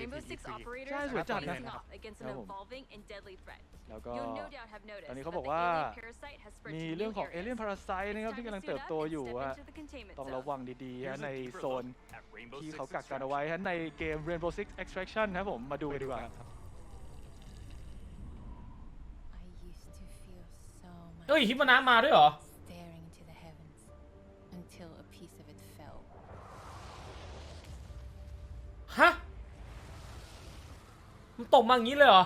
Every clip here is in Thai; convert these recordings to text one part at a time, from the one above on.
Rainbow Six operators Sai are rồi, chặt facing này. off against an Dạ vâng. evolving and deadly threat. แล้วก็ You'll no doubt have noticed ตอนนี้ that เขา the บอกว่า alien parasite has spread มี to เรื่อง new ของเอเลียน areas. พาราไซ It's นะครับ time ที่ to กำลัง suit เติบ up โต and อยู่ step ฮะ into the containment ต้อง zone. ระวังดีๆฮะ Here's ใน a โซน drill at Rainbow ที่ Six เขากักกันเอาไว้ฮะในเกม Rainbow Six Extraction ครับผมมาดูกันดีกว่าครับ I used to feel so much เฮ้ยฮิปนามาด้วยเหรอ มันตกมาอย่างนี้เลยเหรอ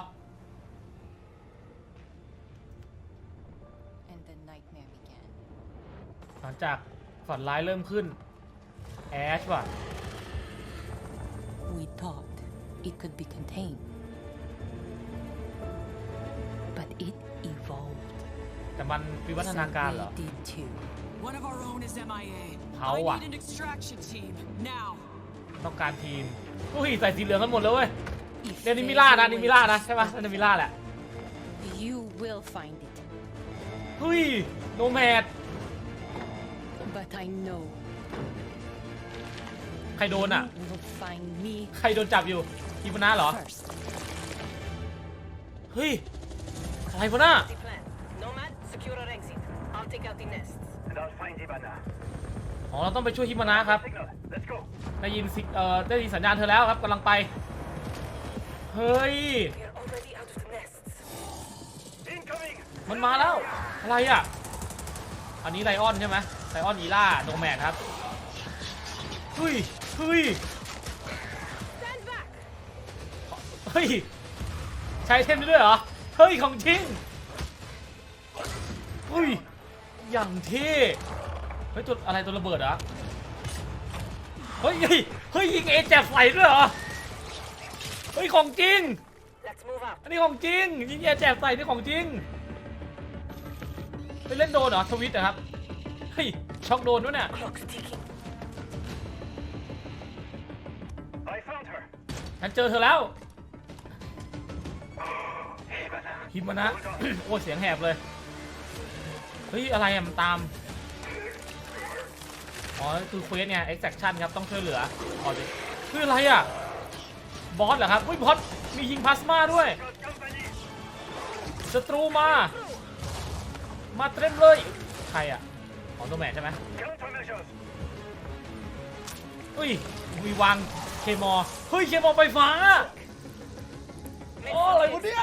And the nightmare began. หลังจากฝันร้ายเริ่มขึ้น แอชว่ะ We thought it could be contained. But it evolved. แต่มันวิวัฒนาการเหรอ So we did too. One of our own is MIA. How I à? need an extraction team now. ต้องการทีมอุ้ยใส่สีเหลืองกันหมดเลยเว้ย If เรียนนิมิ there's ล่า a นะ way นิมิล่า to นะใช่ปะ stop นิมิล่าแหละ You will find it. เฮ้ยโนแมด But I know ใครโดนอะ you will find me ใครโดนจับอยู่ฮิปนาเหรอ first. เฮ้ย อะไรวะน่ะ The plan. Nomad, secure our exit. I'll take out the nests. And I'll find Ivana. อ๋อ เราต้องไปช่วยฮิปนาครับ Signal. Let's go. ได้ยินสิเอ่อได้ยินสัญญาณเธอแล้วครับกำลังไป เฮ้ย มันมาแล้ว อะไรอะ อันนี้ไลออนใช่ไหมไลออนอีล่าโนแมดครับเฮ้ยเฮ้ยเฮ้ย ใช้เทมด้ด้วยเหรอ เฮ้ย ของจริงเฮ้ย อย่างเท่เฮ้ยตัวอะไรตัวระเบิดเหรอเฮ้ยเฮ้ย เฮ้ย ยิงเอแจบใส่ด้วยเหรอ เฮ้ยของจริง Let's move out. อันนี้ของจริงยิงเอแจบใส่นี่ของจริงไปเล่นโดนเหรอทวิตเหรอครับเฮ้ยช็อกโดนด้วยเนี่ย Clock's ticking. I found her. ฉันเจอเธอแล้ว Ivana. พิมพ์มานะ โอ้ยเสียงแหบเลย เฮ้ย อะไรอะมันตาม อ๋อ คือเควสไง extraction ครับ ต้องช่วยเหลืออ๋อดิคืออะไรอะ บอสเหรอครับอุ้ยบอสมียิงพลาสมาด้วยศัตรูมา มาเต็มเลยใครอะของตัวแมนใช่ไหมอุ้ยมีวางเคมอเฮ้ยเคมอไฟฟ้าโอ้อะไรวะเนี่ย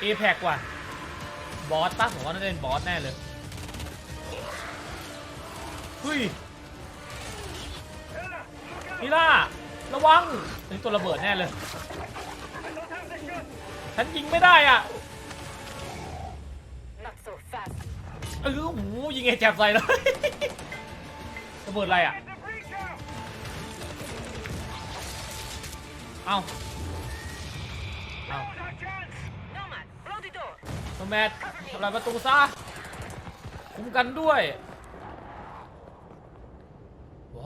เอแพกว่ะบอสป้าผมว่าน่าจะเป็นบอสแน่เลยเฮ้ย look out. นี่ล่า ระวังนี่ตัวระเบิดแน่เลย I don't have the shot. ฉันยิงไม่ได้อะ Not so fast. เออโอ้โหยิงไอ้แจบใส่เลยระเบิดอะไรอะ Get the breach out. เอ้าเอ้า Now's our chance. Nomad, blow the door. โนแมดทำลายประตูซะ คุ้มกันด้วยว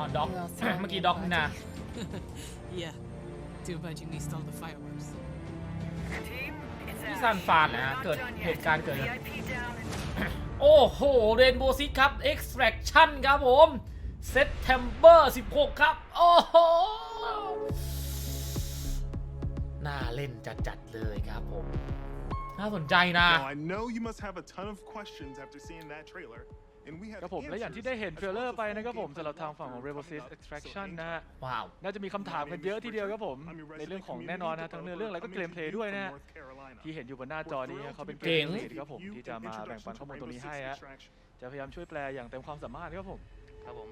อ๋อด็อก you all throw เมื่อ me กี้ a ด็อกนี่นะ party. Yeah. Too bad you missed all the fireworks. Team, it's ที่ Ash. ซานฟรานนะฮะ We're not เกิด done เห yet. ตุการณ์เกิด VIP down and โอ้โห เรนโบว์ซิครับ extraction ครับผมเซ t เทมเบอร์16 ครับ โอ้โห น่าเล่นจัดๆเลยครับผม น่าสนใจนะ Now, I know you must have a ton of questions after seeing that trailer, and we have ครับผมและอย่างที่ได้เห็นเทรลเลอร์ไปนะครับผมสำหรับทางฝั่งของ Rainbow Six Extraction นะฮะว้าวน่าจะมีคำถามกันเยอะทีเดียวครับผม ในเรื่องของแน่นอนนะทั้งเนื้อเรื่องแล้วก็เกมเพลย์ด้วยนะฮะที่เห็นอยู่บนหน้าจอนี้ฮะเขาเป็นเกเก่มงลีดครับผมที่จะมาแบ่งปันข้อมูลตรงนี้ให้ฮะจะพยายามช่วยแปลอย่างเต็มความสามารถครับผมครับผม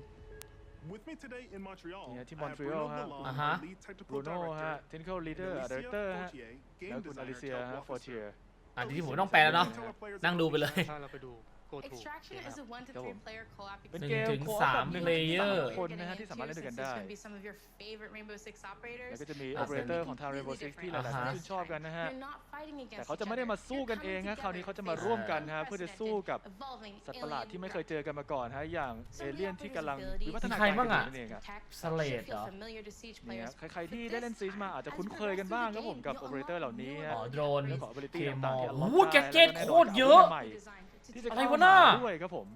With me today in Montreal, Yeah, team I have Montreal, Bruno huh? Lalonde, Uh-huh. the lead technical บรูโน่ director, ฮะ technical leader and Alicia director ฮะ Fortier, game แล้วคุณอ designer ลิ to เซีย help ฮะ walk us Fortier through. อันนี้ผมไม่ต้องแปลแล้วเนาะนั่งดูไปเลยถ้าเราไปดู go to Extraction เกม is ครับ a one to ครับผม three player co-op เป็นหนึ่งเกมถึงโคออสามแบบหนึ่ง player สามคนนะฮะที่สามารถเล่นด้วยกันได้ Gonna be some of your favorite Rainbow Six operators. แล้วก็จะมีอ่าโอเปอเรเตอร์ของทาง Rainbow Six ที่หลายๆคนอ่าฮะชื่นชอบกันนะฮะ You're not fighting against แต่เขาจะ each ไม่ได้ other. มาสู้กัน You're เอง coming ฮะ คราวนี้ together เขาจะมา to ร่วม face กันฮะ เพื่อจะสู้กับ evolving สัตว์ประหลาดที่ไม่เคย alien เจอกันมาก่อนฮะ อย่างเอเลี่ยนที่กำลังวิวัฒนาใครการบ้างกันออะยู่นั่นเองอะ protect Slade should feel เหรอ familiar to Siege เนี่ย players. ใครๆที่ But ได้เล่น this ซีจมาอาจจะ time, คุ้น as เค you ยกัน progress บ้าง through ครับผม the กับ game, โอเปอเรเตอร์เหล่านี้อ๋อฮะโดรนเรื่องของ ability เคต่างมอๆที่โอ้ unlock โหได้แกเจ็ตแล้วโคก็ตรแน่นอนเยอะ ใหม่ designed to ที่จะอะไรเข้าวะน่ะมาด้วยครับผม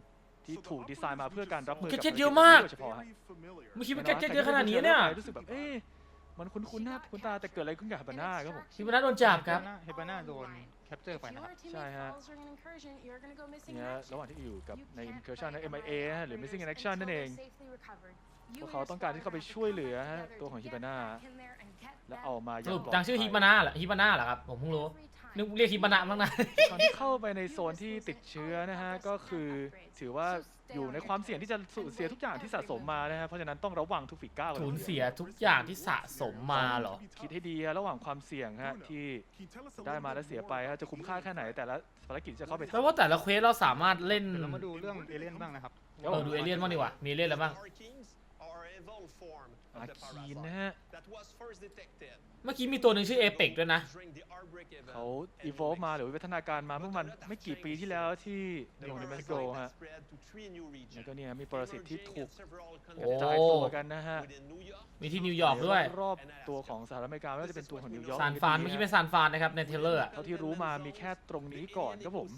ที่ถูกดีไซน์มาเพื่อการรับมือแกกับเจ็ตเยอะมาก โดยเฉพาะฮะ Very familiar. ไม่คิดว่าแกเจ็ตเยอะขนาดนี้เนี่ยรู้สึกแบบเอ๊ะมันคุ้นๆหน้าคุ้นตาแต่เกิดอะไรขึ้นกับฮาบาน่าครับผมฮิบาน่าโดนจับครับ เฮบาน่าโดนแคปเจอร์ If ไปนะค your รับ teammate ใช่ฮะ falls during an incursion, you're gonna go missing เนี่ in ย action. ระหว่างที่อยู่กับ You ใน can't incursion ใน fight MIA other ฮะหรือ missing in operators action นั่นเอง until they're safely recovered. พ You วก and เขา your ต้องการที่เข้าไป squad ช่วยเหลือ have to ฮะ work ตัวของ together ฮิบาน่า to get back in there and get และ that เอามาอสย่างรุปปลอดจังชื่อภัฮิยบาน่าเหรอฮิบาน่าเหรอครับ ผมเพิ่งรู้ every time. นึกเรียกฮิบาน่าบ้างนะตอนที่เข้าไปในโซนที่ติดเชื้อนะฮะก็คือถือว่าอยู่ในความเสี่ยงที่จะสูญเสียทุกอย่างที่สะสมมานะฮะเพราะฉะนั้นต้องระวังทุกฝีก้าวลสูญทีดีวเสียทุกอย่างที่สะสมมาเหรอ คิดให้ดีฮะระหว่างความเสี่ยงฮะที่ Can you tell us a ได้ little มา bit และเสีย more ไป about ฮะจะคุ้มค่าแค่ไหนแต่ละภารกิจที่จะเข้าไปแปลว่าแต่ละเควสเราสามารถเล่น เดี๋ยวเรามาดูเรื่องเอเลี่ยนบ้างนะครับ เออดูเอเลี่ยนบ้างดีกว่า มีเอเลี่ยนอะไรบ้าง อาคีนนะฮะ เมื่อกี้มีตัวหนึ่งชื่อเอเปกด้วยนะ เขาอีโวมาหรือวิวัฒนาการมาเมื่อมันไม่กี่ปีที่แล้วที่ลงในเม็กซิโกฮะแล้วก็เนี่ยมีปรสิตที่ถูกโอ้กระจายตัวกันนะฮะ มีที่นิวยอร์กด้วย รอบๆตัวของสหรัฐอเมริกาไม่ว่าจะเป็นตัวของนิวยอร์กซานฟรานเมื่อกี้เป็นซานฟรานนะครับในเทรลเลอร์อะเท่าที่รู้มามีแค่ตรงนี้ก่อนครับผม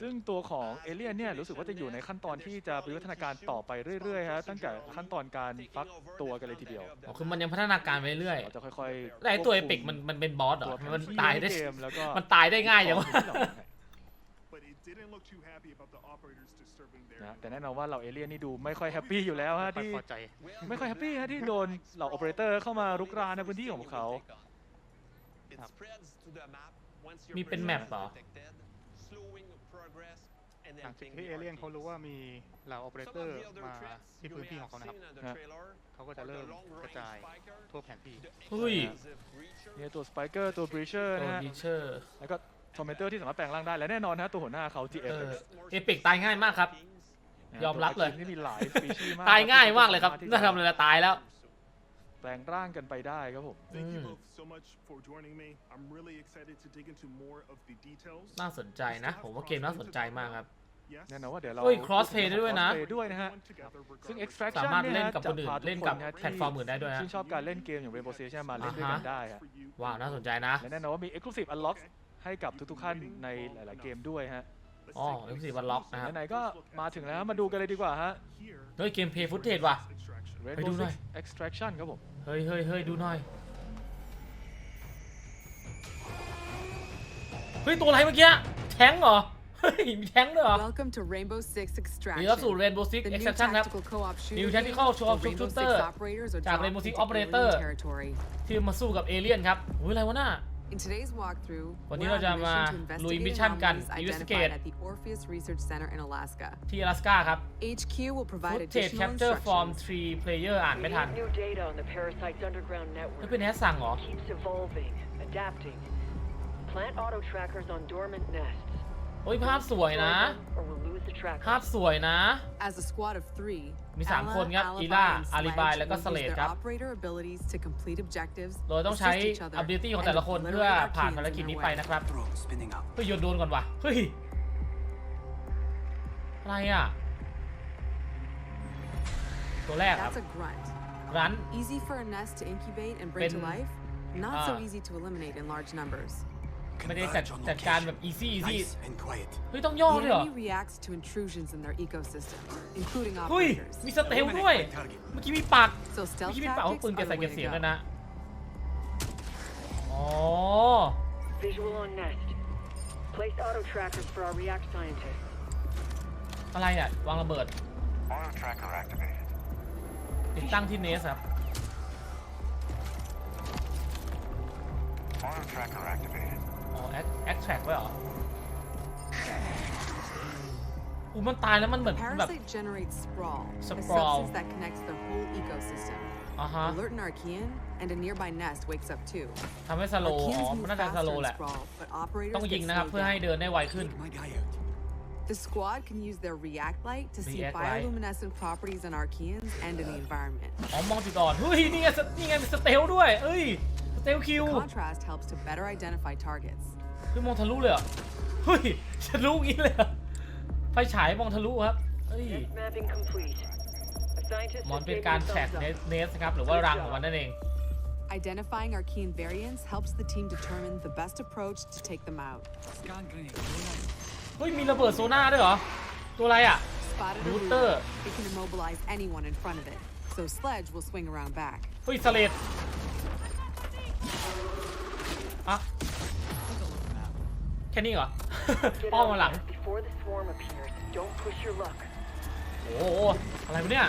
ซึ่งตัวของเอเลี่ยนเนี่ยรู้สึกว่าจะอยู่ในขั้นตอนที่จะวิวัฒนาการต่อไปเรื่อยๆฮะตั้งแต่ขั้นตอนการฟักตัวกันเลยทีเดียวอ๋อคือมันยังพัฒนาการไปเรื่อยเราจะค่อยๆแล้วไอ้ตัวเอเปกมันมันเป็นบอสเหรตัวอแผนมันที่ตายได้ในเกมแล้วก็มันตายได้ง่ายอย่างวะ But it didn't look too happy about the operators disturbing their นะแต่แน่นอนว่าเราเอเลี่ยนนี่ดูไม่ค่อยแฮปปี้อยู่แล้วฮะไม่ที่พอใจไม่ค่อยแฮปปี้ฮะที่โดนเหล่าโอเปอเรเตอร์เข้ามารุกรานในพื้นที่ของพวกเขา มีเป็นแมปเหรอ หลังจากที่เอเลี่ยนเขารู้ว่ามีเหล่าออเปอเรเตอร์มาที่พื้นที่ของเขานะครับฮะ เขาก็จะเริ่มกระจายทั่วแผนที่เฮ้ยเนี่ยตัวสไปเกอร์ตัวบริเชอร์ตัวนะฮะบีเชอร์ แล้วก็ทอมเมเตอร์ที่สามารถแปลงร่างได้และแน่นอนนะฮะตัวหัวหน้าเขาเอ GF อเอเปกตายง่ายมากครับ ยอมรับเลยที่มีหลายสปีชีส์มากตายง่ายมากเลยครับที่น่าทำอะไรละตายแล้ว แปลงร่างกันไปได้ครับผม Thank you Mm. both so much for joining me. I'm really excited to dig into more of the details. น่าสนใจนะ ผมว่าเกมน่าสนใจมากครับ Yes. แน่นอนว่าเดี๋ยวเราเฮ้ย crossplay ได้ด้วยนะ crossplay ด้วยนะฮะ One together ซึ่ง regardless. extraction สามารถยเล่นฮะกับคนอื่นจะพาทุเล่นกับะฮะแพลตฟอร์มอื่นได้ด้วยนะชื่นชอบการเล่นเกมอย่าง Rainbow Six มาเล่นด้วยกันได้ฮะ For you ว้าว น่าสนใจนะ และแน่นอนว่ามี exclusive unlock ให้กับทุกๆขั้นในหลาย ๆ เกมด้วยฮะ Let's อ๋อ take a Exclusive closer Unlock นะครับ ไหนๆก็มาถึงแล้วมาดูกันเลยดีกว่าฮะ here. เฮ้ย เกมเพย์ฟุตเทจว่ะ Extraction. ไปดู Rainbow หน่อย Six Extraction ครับผม เฮ้ยเฮ้ยเฮ้ยดูหน่อย เฮ้ย ตัวอะไรเมื่อกี้ แท้งเหรอ เฮ้ย มีแท้งด้วยเหรอ Welcome to Rainbow Six นี่ Extraction. ก็สู่ Rainbow Six The new Extraction ครับ tactical co-op shooter New game tactical where co-op Rainbow shooter Six operators are จาก dropped Rainbow Six into Operator alien territory. ที่มาสู้กับเอเลี่ยนครับอุ้ยอะไรวะน่า In today's walkthrough, วันนี้ we're เรา on จะ a มา mission to ลุย investigate มิชชั่นกัน anomalies Investigate identified at the Orpheus Research Center in Alaska. ที่อลาสกาครับ HQ will provide Footage additional Capture from instructions. 3 Player อ่านไม่ทัน New data on the parasite's underground ไม่ network. เป็นแฮชสั่งเหรอ Keeps evolving, adapting. Plant auto trackers on dormant nests. โอ้ยภาพสวยนะ Destroy them Or we'll lose the ภาพ trackers. สวยนะ As a squad of three, มีสาม Ella, คนครับ Alibi, อีล่า and อาลีบาย Sledge แล้วก็ will ส use เลด their ครับ operator abilities to complete objectives, โดยต้องใช้ assist each other, ability ของ and แต่ละคนเพื่อ obliterate ผ่าน Arkeans ภารกิจ in นี้ their ไป way. นะครับเฮ้ยโยนโดนก่อนว่ะ เฮ้ย อะไรอะ ตัวแรกครับ That's a grunt. รัน Easy for a nest to incubate and bring to Ben- life, not so Ah. easy to eliminate in large numbers. ไม่ได้จัดจัดการแบบ easy easy เฮ้ยต้องย่อ The ด้วยเหรอ enemy reacts to intrusions in their ecosystem, including เฮ้ย operators. มีสเตลด้วย เมื่อกี้มีปัก So เมื่อ stealth กี้มีปักเอา tactics ปืน are แก the ใส่ way เก็บ to เสียง go. ด้วยนะ อ๋อ Visual on nest. Place auto trackers for our react scientists. อะไรอะวางระเบิด Auto tracker activated. ติดตั้งที่เนสครับ Auto tracker activated. อ๋อแอคแอคแทร็กไว้เหรออูมันตายแล้วมันเหมือนแบบ Parasite generates sprawl, a Sprawl. substance that connects the whole ecosystem. อ่าฮะ alert an Archean, and a nearby nest wakes up too. ทำให้สโลว์อ๋อ Archeans มัน move น่าจะส faster โลว์ in แหละ sprawl, but operators ต้องยิง get นะครับ slowed เพื่อให้ down. เดินได้ไวขึ้น The squad can use their react light to see React light. bioluminescent properties on Archeans and in the environment. อ๋อมองจุดอ่อนเฮ้ยนี่ไงสนี่ไงมีสเตลด้วย เอ้ยส เตลคิว Contrast helps to better identify targets. คือมองทะลุเลยเหรอเฮ้ยทะลุงี้เลยเหรอไฟฉายมองทะลุครับเอ้ย Nest mapping complete. A scientist มัน just เป็น gave การ me a แท็ก thumbs เน up. สเนสนะครับ หรือว่ารังของมันนั่นเอง Identifying Archean variants helps the team determine the best approach to take them out. เฮ้ย มีระเบิดโซน่าด้วยเหรอ ตัวอะไรอะ Spotted a Router. root, it can immobilize anyone in front of it, so Sledge will swing around back. เฮ้ยสเลด อะแค่นี้เหรอ Get อ้อม out มาหลัง fast before the swarm appears. Don't push your luck. โอ้โหอะไรวะเนี่ย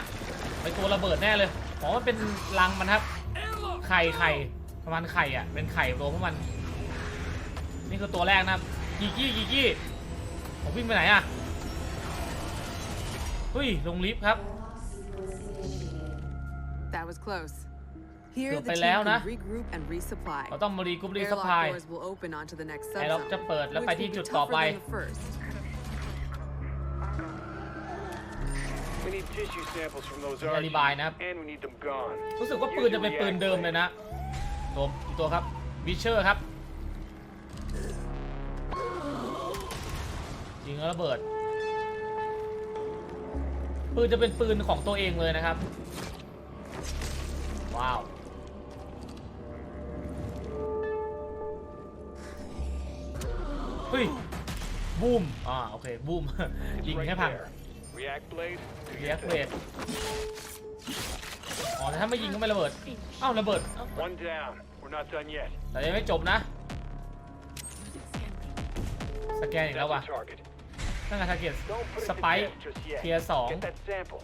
ไปตัวระเบิดแน่เลยอ๋อมันเป็นรังมันครับ ไข่ไข่ประมาณไข่อะ เป็นไข่ตัวพวกมัน นี่คือตัวแรกนะครับกีกี้กีกี้ผมวิ่งไปไหนอะเฮ้ยลงลิฟต์ครับ That was close. Here, Được the phải team léo can nè. regroup and resupply. เราต้องมารีกรุ๊ปรีส Airlock ปาย doors will open onto the next แอร์ล็อก subzone, จะเปิดแล้ว which ไป will ที่ be จุดต่อ tougher ไป than the first. We need tissue samples from those มีอธิบายนะครับ and we need them gone. รู้สึกว่าปืนจะเป็นปืนเดิมเลยนะ ตัวอีกตัวครับวิเชอร์ครับยิงแล้วระเบิด ปืนจะเป็นปืนของตัวเองเลยนะครับ ว้าว เฮ้ยบูมอ่าโอเคบูม ยิงแค่พัง React blade. do เรี your ยกเว thing. ทอ๋อแต่ถ้าไม่ยิงก็ไม่ระเบิดเอ้าระเบิดเอ้า One down. We're not done yet. แต่ยังไม่จบนะ สแกนอีกแล้ว That's ว่ะ our target. นั่นไงทาร์เก็ต Don't put ส it ไป to ค์ test just yet. เทียร์สอง Get that sample.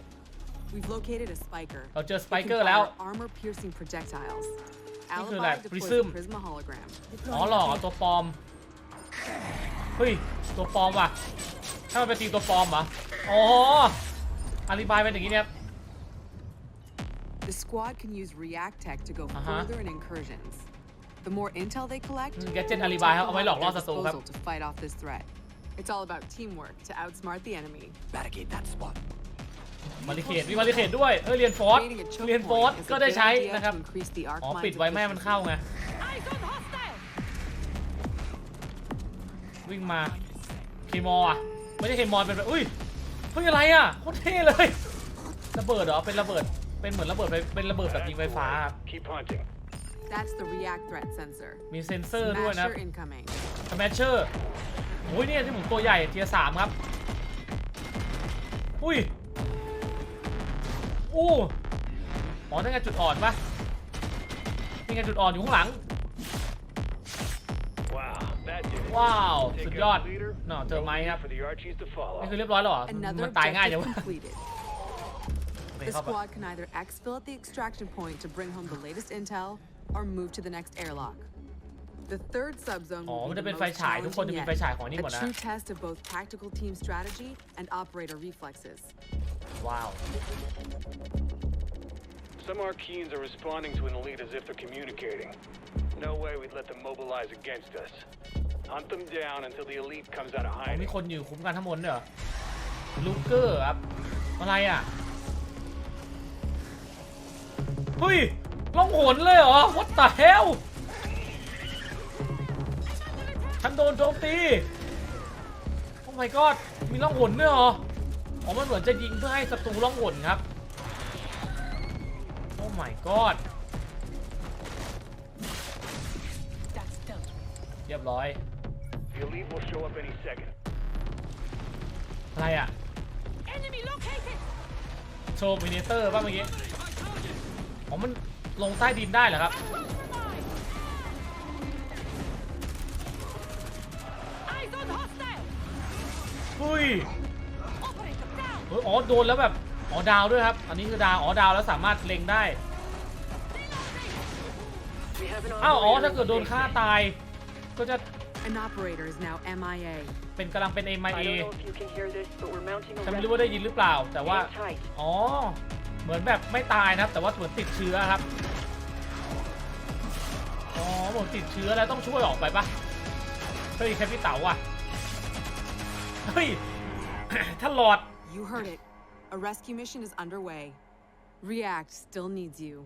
We've located a spiker. เราเจอ It สไป can เกอร์แล้ว fire armor-piercing projectiles. นี่คืออะไร Alibi deploys Prism a Prisma hologram. อ๋อหลอกเอาตัวปลอม เฮ้ย ตัวปลอมว่ะ ถ้ามันเป็นตีตัวปลอมเหรออ๋ออธิบายเป็นอย่างนี้เนี่ย The squad can use React Tech to go Uh-huh. further in incursions. The more intel they collect, Mm, the gadget more alibi tech ครับ they'll เอาไว้ have หลอก at ล่อ their ศัตรูครับ disposal to fight off this threat. It's all about teamwork to outsmart the enemy. มาริเคดมีมาริเคดด้วย เอ้ย เรียนฟอร์ส Creating a choke เรียนฟอร์ส point is ก็ a ได้ good ใช้ idea นะครับ to increase the arc อ๋อ line's ปิดไว้ไม่ให้มัน efficiency. เข้าไง วิ่งมาเคมอลอะไม่ใช่เคมอลเป็นแบบอุ้ยเฮ้ยอะไรอะโคตรเท่เลยระเบิดเหรอเป็นระเบิดเป็นเหมือนระเบิดไฟเป็นระเบิดแบบยิงไฟฟ้าครับ Keep hunting. That's the React threat sensor. มีเซ็นเซอร์ด้วยนะ Smasher incoming. สแมชเชอร์โอ้ยเนี่ยที่ผมตัวใหญ่เทียสามครับ อุ้ยอู้อ๋อนั่นไงจุดอ่อนปะนี่ไงจุดอ่อนอยู่ข้างหลัง ว้าว สุด Take ยอด out the leader. เนาะเจอไหมครับ For the Archies to follow. นี่คือเรียบร้อยแล้วเหรอ Another มันตายง่ายจัง objective วะ completed. โอเค The เข้าไป squad can either exfil at the extraction point to bring home the latest intel or move to the next airlock. The third subzone อ๋อ will มัน be จะ the เป็น most ไฟฉาย ทุกคนจะ challenging มี yet. ไฟฉายของนี่หมด A นะ true test of both tactical team strategy and operator reflexes. ว้าว Some Archeans are responding to an elite as if they're communicating. No way we'd let them mobilize against us. Hunt them down until the elite comes out of อ๋อ hiding. มีคนอยู่คุ้มกันทั้งหมดด้วยเหรอลูเกอร์ครับอะไรอะเฮ้ยล่องหนเลยเหรอ what the hell ฉันโดนโจมตีโอ้ my god มีล่องหนด้วยเหรออ๋อมันเหมือนจะยิงเพื่อให้ศัตรูล่องหนครับโอ้ my god เรียบร้อย The elite will show up any second. อะไรอะ Enemy located! โชว์มินิเตอร์ป่ะเมื่อกี้อ๋อมันลงใต้ดินได้เหรอครับ Eyes on hostile! เฮ้ย Operator down! เฮ้ยอ๋อโดนแล้วแบบ อ๋อดาวด้วยครับ อันนี้คือดาว อ๋อดาวแล้วสามารถเล็งได้ We have an อ้าว อ๋อ operator ถ้าเกิดโดน in ฆ่า station. ตาย ก็จะ An operator is now MIA. เป็นกำลังเป็น I MIA don't know if you can hear this, but we're mounting a ฉันไม่รู้ว่าได้ยินหรือเปล่า แต่ว่า Hang tight. อ๋อ เหมือนแบบไม่ตายนะครับ แต่ว่าเหมือนติดเชื้อครับ อ๋อเหมือนติดเชื้อแล้วต้องช่วยออกไปปะเฮ้ยแค่พี่เต๋าอะ เฮ้ยท่านหลอด You heard it. A rescue mission is underway. React still needs you.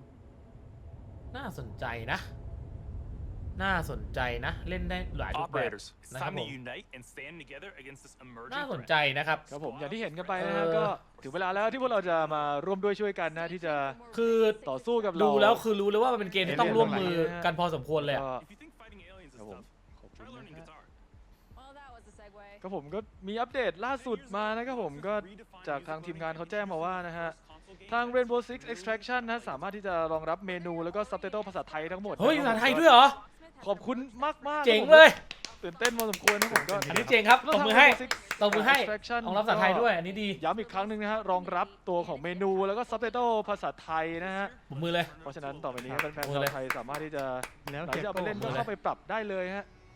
น่าสนใจนะ น่าสนใจนะ เล่นได้หลายรูปแบบ Operators, it's นะครับ time ผ to ม unite and stand together against this emerging น่าสน threat. ใจนะครับ ครับผมอย่างที่เห็นกันไปนะฮะเออ ก็ถึงเวลาแล้วที่พวกเราจะมาร่วมด้วยช่วยกันนะที่จะคือต่อสู้กับเรา ดูแล้วคือรู้เลยว่ามันเป็นเกมที่ต้องร่วมมือเอเลี่ยนกันพอสมควรเลยอะ ก็ If you think fighting aliens is ครับผม tough, ขอบคุ try ณ learning นะฮะ guitar. Well, that was a segue. ก็ผมก็มีอัปเดตล่าสุดมานะครับผมก็จากทางทีมงานเขาแจ้งมาว่านะฮะ ทาง Rainbow Six Extraction นะสามารถที่จะรองรับเมนูแล้วก็ซับไตเติลภาษาไทยทั้งหมดเฮ้ยนะภาคษารับไทยด้วยเหรอ ขอบคุณมากมากๆเจ๋งผมเลย ตื่นเต้นพอสมควรนะผมก็อันนี้เจ๋งครับตบมือให้แล้วทาง Rainbow Six ตบมือให้ Extraction ของรับภาษาไทยด้วย อันนี้ดีย้ำอีกครั้งหนึ่งนะฮะ รองรับตัวของเมนูแล้วก็ซับไตเติลภาษาไทยนะฮะ ผมมือเลย เพราะฉะนั้นต่อไปนี้แฟนๆโอ้ชาวยเลยไทยสามารถที่จะแล้วหลังเก็บจากเอาไปเล่นก็โอ้โหเข้าไปปรับได้เลยฮะ